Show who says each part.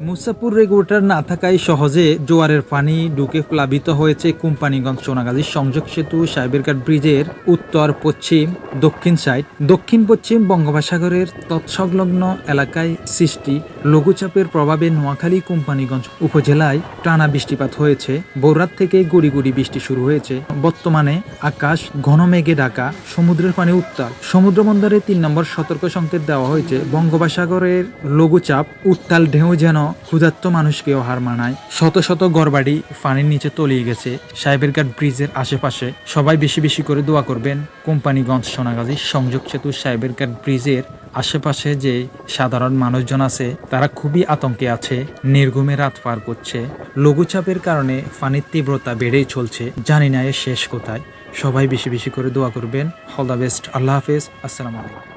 Speaker 1: Musapur regulator না থাকায় সহজে জোয়ারের পানি ঢুকে প্লাবিত হয়েছে কোম্পানিগঞ্জ সোনাগাজী সংযোগ সেতু সাইবেরঘাট ব্রিজের উত্তর, পশ্চিম, দক্ষিণ সাইড। দক্ষিণ, পশ্চিম বঙ্গোপসাগরের তৎসংলগ্ন এলাকায় সৃষ্টি লঘুচাপের প্রভাবে নোয়াখালী কোম্পানিগঞ্জ উপজেলায় টানা বৃষ্টিপাত হয়েছে। ভোররাত থেকে গুড়ি গুড়ি বৃষ্টি শুরু হয়েছে। বর্তমানে আকাশ ঘন মেঘে ঢাকা, সমুদ্রের পানি উত্তাল। সমুদ্র বন্দরে তিন নম্বর সতর্ক সংকেত দেওয়া হয়েছে। বঙ্গোপসাগরের লঘুচাপ, উত্তাল ঢেউ যেন ক্ষুধার্ত মানুষকেও হার মানায়। শত শত গড়বাড়ি পানির নিচে তলিয়ে গেছে। সাহেবেরঘাট ব্রিজের আশেপাশে সবাই বেশি বেশি করে দোয়া করবেন। কোম্পানিগঞ্জ সোনাগাজী সংযোগ সেতু সাহেবেরঘাট ব্রিজের আশেপাশে যে সাধারণ মানুষজন আছে, তারা খুবই আতঙ্কে আছে। নির্ঘুমে রাত পার করছে। লঘুচাপের কারণে পানির তীব্রতা বেড়েই চলছে। জানি না এর শেষ কোথায়। সবাই বেশি বেশি করে দোয়া করবেন। All the best. আল্লাহ হাফেজ। আসসালামু আলাইকুম।